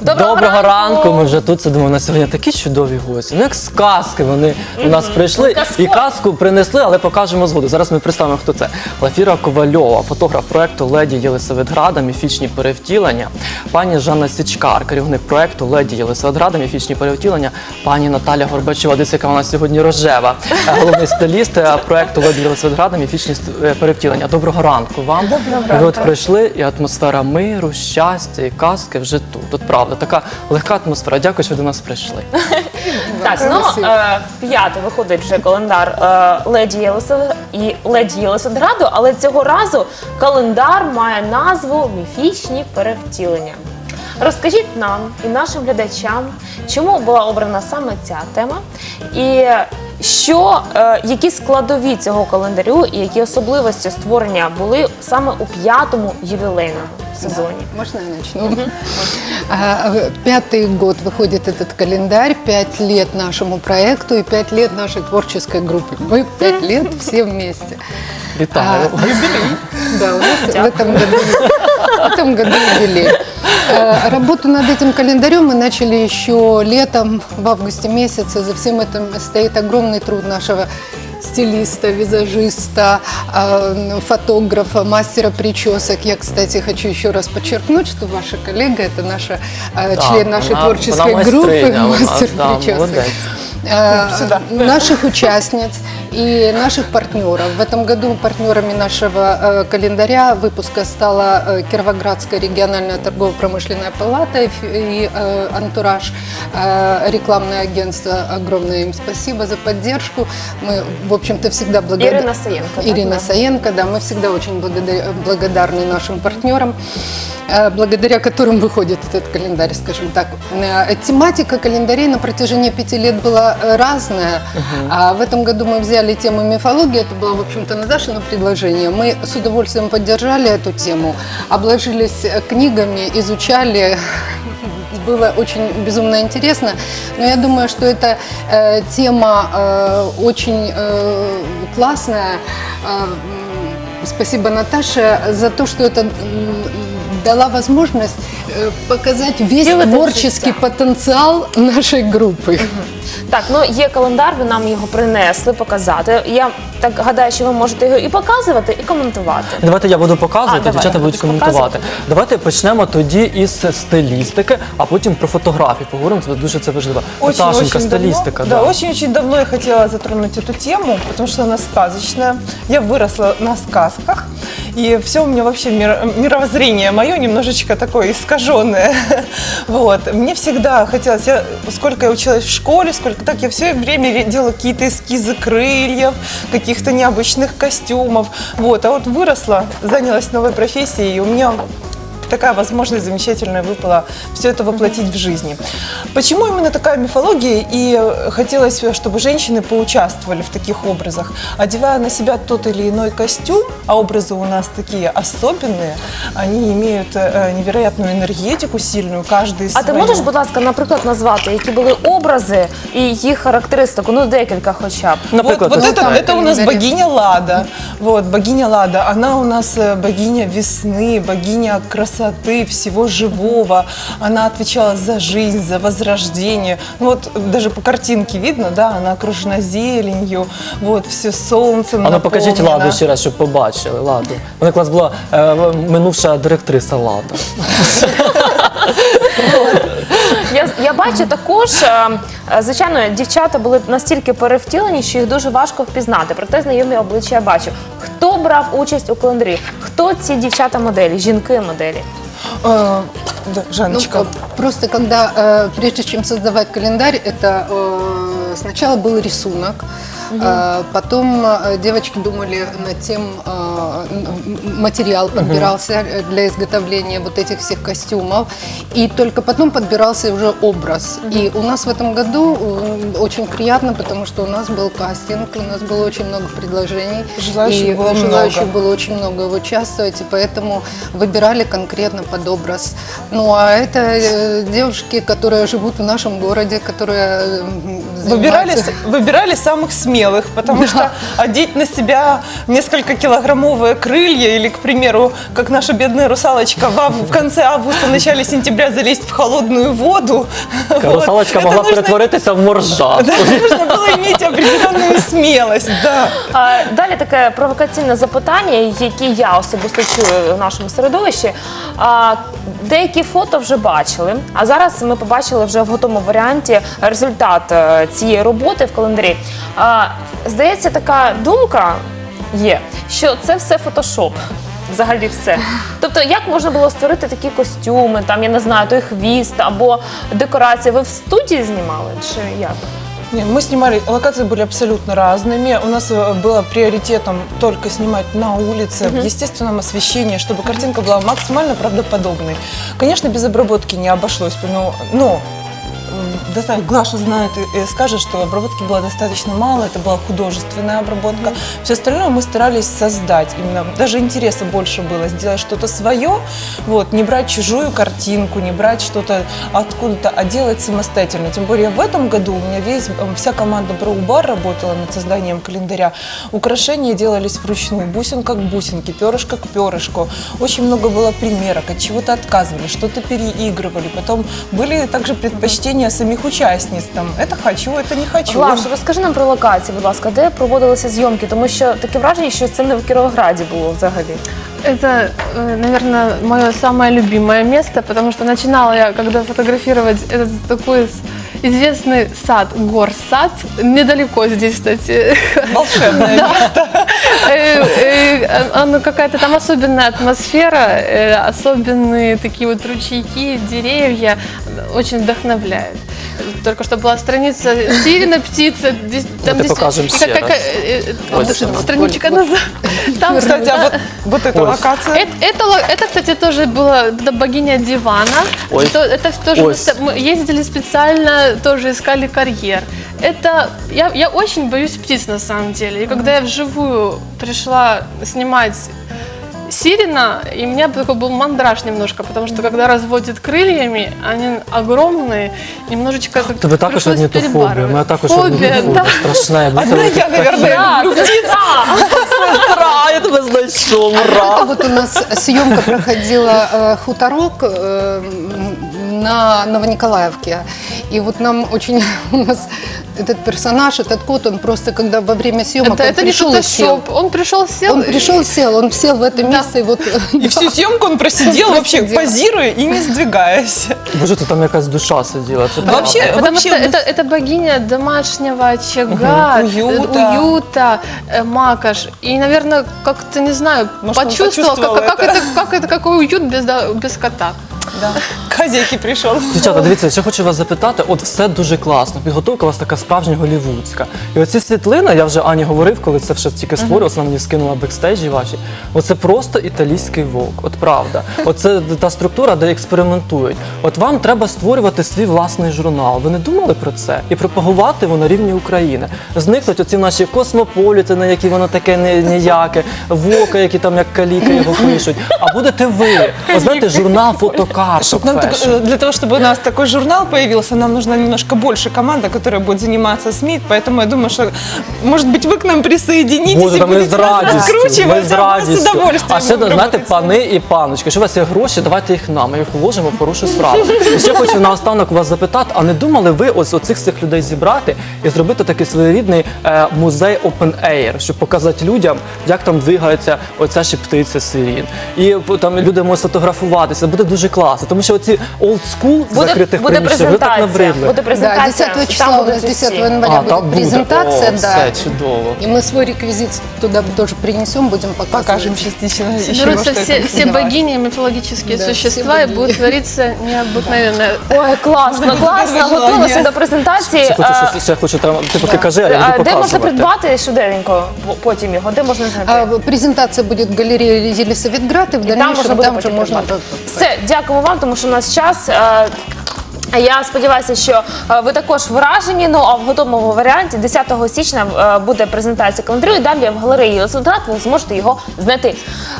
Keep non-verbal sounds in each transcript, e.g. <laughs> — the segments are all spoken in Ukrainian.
Доброго, ранку. Ми вже тут сидимо. У нас сьогодні такі чудові гості. Ну як з казки вони у нас прийшли Ну, і казку принесли, але покажемо згоду. Зараз ми представимо, хто це. Лафіра Ковальова, фотограф проекту Леді Єлисаветграда, міфічні перевтілення. Пані Жанна Січкар, керівник проекту Леді Єлисаветграда, міфічні перевтілення. Пані Наталя Горбачова, дивіться, яка вона сьогодні рожева. Е, Головний стиліст е, проекту Леді Єлисаветграда, міфічні е, перевтілення. Доброго ранку вам. Доброго Ви от прийшли, і атмосфера миру, щастя і казки вже тут. От правда, така легка атмосфера. Дякую, що ви до нас прийшли. <laughs> Так, ну е, п'ятий виходить вже календар е, Леді Єлисавет і Леді Єлисаветграду, але цього разу календар має назву Міфічні перевтілення. Розкажіть нам і нашим глядачам, чому була обрана саме ця тема, і що, е, які складові цього календарю і які особливості створення були саме у п'ятому ювілейному сезоні. Можно я начну? А, в- Пятый год выходит этот календарь, пять лет нашему проекту и пять лет нашей творческой группе. Мы пять лет все вместе. Вітаю. А, Да, у нас в этом году, в этом году юбилей. Работу над этим календарем мы начали еще летом, в августе месяце. За всем этим стоит огромный труд нашего стилиста, визажиста, э, фотографа, мастера причесок. Я, кстати, хочу еще раз подчеркнуть, что ваша коллега – это наша, э, Так, член нашей вона- творческой вона группы, майстриня у нас, мастер да, причесок. молодець. Э, наших участниц и наших партнеров. В этом году партнерами нашего э, календаря выпуска стала э, Кировоградская региональная торгово-промышленная палата и, э, «Антураж», рекламное агентство. Огромное им спасибо за поддержку. Мы, в общем-то, всегда благодарны. Ирина Саенко, да? Ирина Да. Саенко, да, мы всегда очень благодарны нашим партнерам, благодаря которым выходит этот календарь, скажем так. Тематика календарей на протяжении пяти лет была разная, а в этом году мы взяли тему мифологии, это было, в общем-то, Наташино предложение. Мы с удовольствием поддержали эту тему, обложились э, книгами, изучали <laughs> было очень безумно интересно. Но я думаю, что эта э, тема э, очень э, классная. Э, м, спасибо, Наташе, за то, что это м, дала возможность э, показать весь Делать это творческий всегда. потенциал нашей группы. Так, ну є календар, ви нам його принесли показати. Я так гадаю, що ви можете його і показувати, і коментувати. Давайте я буду показувати, А, давай, дівчата будуть будеш коментувати. показувати. Давайте почнемо тоді із стилістики, а потім про фотографії поговоримо. Це дуже це важливо. Наташенька, стилістика. давно, да, очень-очень давно я хотела затронуть эту тему, потому что она сказочная. Я выросла на сказках, и все у меня вообще мир- мировоззрение мое немножечко такое искаженное. <laughs> Вот. Мне всегда хотелось, я, сколько я училась в школе, сколько так, я все время ре- делала какие-то эскизы крыльев, каких-то необычных костюмов. Вот. А вот выросла, занялась новой профессией, и у меня такая возможность замечательная выпала все это воплотить в жизни. Почему именно такая мифология? И э, хотелось, чтобы женщины поучаствовали в таких образах. Одевая на себя тот или иной костюм, а образы у нас такие особенные, они имеют э, невероятную энергетику сильную, каждый А ти свою. можеш, будь ласка, наприклад, назвати, які були образи і їх характеристику? Ну, декілька хоча б. Наприклад, вот, вот ось это, так. это у нас Календарь. богиня Лада. Вот, богиня Лада. Она у нас э, богиня весны, богиня красоты, Всего живого. Она отвечала за жизнь, за возрождение. Ну вот даже по картинке видно, да, она окружена зеленью, вот, все солнцем А ну покажіть ладу ще раз, щоб побачили. Ладу. Вона клас була е, минувша директриса Лада. <laughs> Я, я бачу також, е, е, звичайно, дівчата були настільки перевтілені, що їх дуже важко впізнати. Проте знайомі обличчя я бачу. Хто брав участь у календарі? Хто ці дівчата-моделі, жінки-моделі? Э, да, Ну, Жанночка. э, просто когда, э, прежде чем создавать календарь, это э, сначала был рисунок, э, потом э, девочки думали над тем, м- материал подбирался э, для изготовления вот этих всех костюмов, и только потом подбирался уже образ. И у нас в этом году очень приятно, потому что у нас был кастинг, у нас было очень много предложений. Желающих и было желающих много. было очень много участвовать, и поэтому выбирали конкретно под образ. Ну а это э, девушки, которые живут в нашем городе, которые м, Выбирали, выбирали самых смелых, потому что одеть на себя несколько килограммовые крылья или, к примеру, как наша бедная русалочка в, ав- в конце августа, начале сентября залезть в холодную воду. вот, Русалочка это могла нужно- перетворитися в моржа. Да, <laughs> нужно было иметь определенную смелость, да. А, Далі таке провокаційне запитання, яке я особисто чую в нашому середовищі. А, Деякі фото вже бачили, а зараз ми побачили вже в готовому варіанті результат е, цієї роботи в календарі. А, Здається, така думка є, що це все фотошоп. Взагалі все. <laughs> Тобто, як можна було створити такі костюми, там я не знаю, той хвіст або декорації? Ви в студії знімали чи як? Не, мы снимали, локации были абсолютно разными. У нас э, было приоритетом только снимать на улице, в естественном освещении, чтобы картинка была максимально правдоподобной. Конечно, без обработки не обошлось, бы, но, но м, доста- Глаша знает и, скажет, что обработки было достаточно мало, это была художественная обработка. Все остальное мы старались создать, именно даже интереса больше было сделать что-то свое, вот, не брать чужую картинку, не брать что-то откуда-то, а делать самостоятельно. Тем более в этом году у меня весь, э, вся команда Броубар работала над созданием календаря. Украшения делались вручную, бусинка к бусинке, перышко к перышку. Очень много было примерок, от чего-то отказывали, что-то переигрывали. Потом были также предпочтения самих участниц. Там, это хочу, это не хочу. Глаш, розкажи нам про локації, будь ласка, де проводилися зйомки, тому що таке враження, що це не в Кіровограді було взагалі. Это, наверное, мое самое любимое место, потому что начинала я, когда фотографировать этот такой с- известный сад, горсад, недалеко здесь, кстати. Волшебное место. Э, э, оно какая-то там особенная атмосфера, э, особенные такие вот ручейки, деревья, очень вдохновляет. Только что была страница Сирина птица. здесь- Там Давайте здесь- покажем и ще как- раз. как- э, э, Ось вот вона. Страничка назад. <laughs> Там Кстати, а вот, вот эта Ой. локация. это, это, ло- это, кстати, тоже была это богиня дивана. Ой. Что, это тоже Ой. мы, с- мы ездили специально, тоже искали карьер. Это я, я очень боюсь птиц на самом деле. И когда я вживую пришла снимать Сирина, и у меня такой был мандраж немножко, потому что когда разводит крыльями, они огромные, немножечко так Тебе також пришлось орнітофобія, у перебарывать. мене також Фобия, орнітофобія. да. Страшне. Одна я, наверное, Так, люблю це сестра! Сестра, я тебе знайшов, ура! Это вот у нас съемка проходила э, хуторок э, м, на Новониколаевке. И вот нам очень <laughs> у нас этот персонаж, этот кот, он просто когда во время съемок Это, он это не пришел и сел. Он пришел, сел. Он пришел, <laughs> сел, он сел в это Да. место и вот И <laughs> всю съемку он просидел вообще позируя и не сдвигаясь. Боже, то там якась душа сиділа. Це Вообще, правда. Потому вообще что это, это богиня домашнего очага, э, уюта. уюта, э, макаш. И, наверное, как-то, не знаю, Может, почувствовал, почувствовал как, как это. это, как это, какой уют без, да- без кота. Да. К хозяйке пришел. Дівчата, дивіться, ще хочу вас запитати, от все дуже класно. Підготовка у вас така справжня голівудська. І оці світлини, я вже Ані говорив, коли це все тільки створювалося, вона мені скинула бекстейджі ваші. Оце просто італійський вок, от правда. Оце та структура, де експериментують. От вам треба створювати свій власний журнал. Ви не думали про це? І пропагувати його на рівні України. Зникнуть оці наші космополітини, які воно таке не- ніяке, вока, які там як каліка його пишуть. А будете ви. От знаєте, журнал фотокарток. Нам так- фешн. э, для того, чтобы у нас такой журнал появился, нам нужна немножко больше команда, которая будет заниматься СМИ. Поэтому я думаю, что, может быть, вы к нам присоединитесь Боже, и та ми будете з нас радістю, раскручивать. ми з да, мы радістю. С удовольствием А ще, будем знаєте, работать. пани і паночки, якщо у вас є гроші, давайте їх нам, ми їх вложимо в хорошу справу. <laughs> І ще хочу наостанок вас запитати, а не думали ви ось оцих всіх людей зібрати і зробити такий своєрідний е, музей Open Air, щоб показати людям, як там двигається оця ще птиця сирін. І е, там люди можуть сфотографуватися, буде дуже класно. Тому що оці old school Буде, закритих буде приміщень, ви так презентація. набридли. Буде Да, презентація. 10 числа там у нас будуть 10 усі. января А, там будет буде. презентация, О, да. все чудово. И мы свой реквизит туда тоже принесем, будем показывать. Покажем частично еще, Соберутся что все, это все давай. богини и мифологические Да, все существа, и богини. будет твориться необыкновенное. Ой, класно, класно. Дуже Готувалися желання. до презентації. Ще хочу, Е, ще, ще хочу, треба- ти поки кажи, а я а буду Де можна показувати. придбати швиденько по- потім його? Де можна знайти? А, презентация будет в галерее Елисаветград, и в І там дальнейшем можна буде там же потім можно... придбати. Все, дякуємо вам, тому що у нас час. Я сподіваюся, що е, ви також вражені. Ну а в готовому варіанті 10 січня е, буде презентація календарю. І далі в галереї Єлисаветград ви зможете його знайти. Е,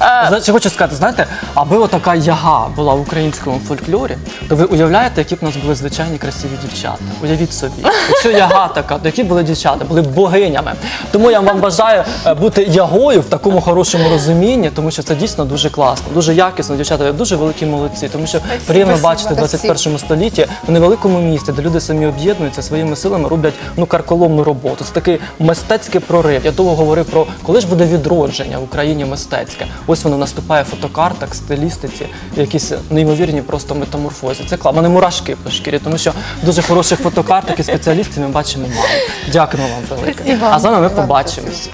Знаєте, що хочу сказати, знаєте, аби отака яга була в українському фольклорі, то ви уявляєте, які б у нас були звичайні красиві дівчата. Уявіть собі, якщо яга така, то які були дівчата, були б богинями. Тому я вам бажаю е, бути ягою в такому хорошому розумінні, тому що це дійсно дуже класно, дуже якісно. Дівчата, ви дуже великі молодці, тому що приємно бачити в 21 столітті в невеликому місті, де люди самі об'єднуються своїми силами, роблять ну карколомну роботу. Це такий мистецький прорив. Я довго говорив про коли ж буде відродження в Україні мистецьке. Ось воно наступає в фотокартах, стилістиці, якісь неймовірні просто метаморфози. Це. У мене мурашки по шкірі, тому що дуже хороших фотокарток і спеціалістів ми бачимо мало. Дякуємо вам велике. А з вами ми побачимось.